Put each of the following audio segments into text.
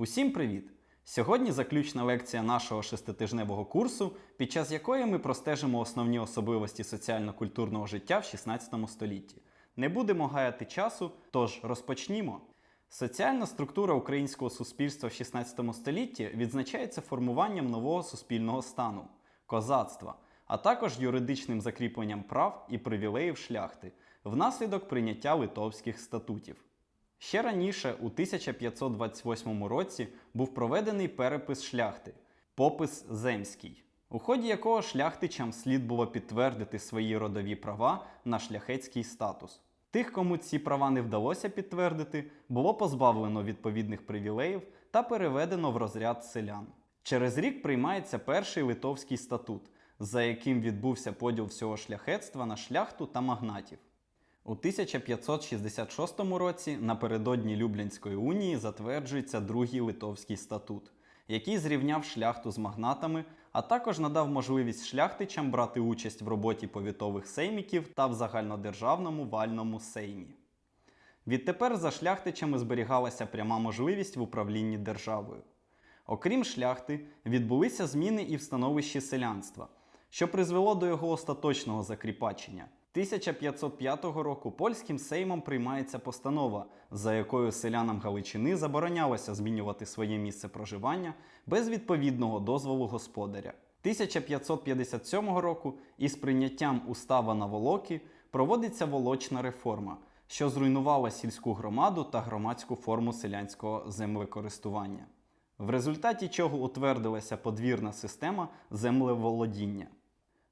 Усім привіт! Сьогодні заключна лекція нашого шеститижневого курсу, під час якої ми простежимо основні особливості соціально-культурного життя в 16 столітті. Не будемо гаяти часу, тож розпочнімо. Соціальна структура українського суспільства в 16 столітті відзначається формуванням нового суспільного стану козацтва, а також юридичним закріпленням прав і привілеїв шляхти внаслідок прийняття литовських статутів. Ще раніше, у 1528 році, був проведений перепис шляхти попис земський, у ході якого шляхтичам слід було підтвердити свої родові права на шляхетський статус. Тих, кому ці права не вдалося підтвердити, було позбавлено відповідних привілеїв та переведено в розряд селян. Через рік приймається перший литовський статут, за яким відбувся поділ всього шляхетства на шляхту та магнатів. У 1566 році напередодні Люблінської унії затверджується другий литовський статут, який зрівняв шляхту з магнатами, а також надав можливість шляхтичам брати участь в роботі повітових сейміків та в загальнодержавному вальному сеймі. Відтепер за шляхтичами зберігалася пряма можливість в управлінні державою. Окрім шляхти, відбулися зміни і в становищі селянства, що призвело до його остаточного закріпачення. 1505 року польським сеймом приймається постанова, за якою селянам Галичини заборонялося змінювати своє місце проживання без відповідного дозволу господаря. 1557 року із прийняттям устава на Волоки проводиться волочна реформа, що зруйнувала сільську громаду та громадську форму селянського землекористування, в результаті чого утвердилася подвірна система землеволодіння.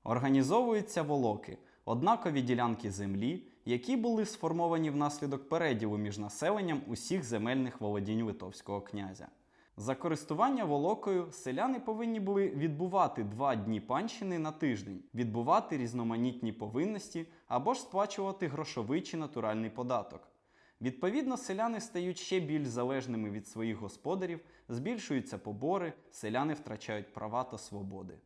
Організовуються волоки однакові ділянки землі, які були сформовані внаслідок переділу між населенням усіх земельних володінь литовського князя. За користування волокою селяни повинні були відбувати два дні панщини на тиждень, відбувати різноманітні повинності або ж сплачувати грошовий чи натуральний податок. Відповідно, селяни стають ще більш залежними від своїх господарів, збільшуються побори, селяни втрачають права та свободи.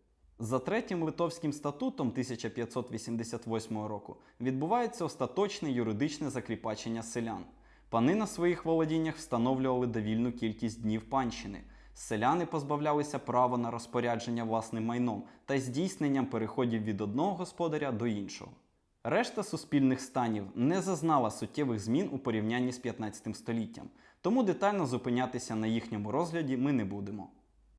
За третім литовським статутом 1588 року відбувається остаточне юридичне закріпачення селян. Пани на своїх володіннях встановлювали довільну кількість днів панщини. Селяни позбавлялися права на розпорядження власним майном та здійсненням переходів від одного господаря до іншого. Решта суспільних станів не зазнала суттєвих змін у порівнянні з 15 століттям, тому детально зупинятися на їхньому розгляді ми не будемо.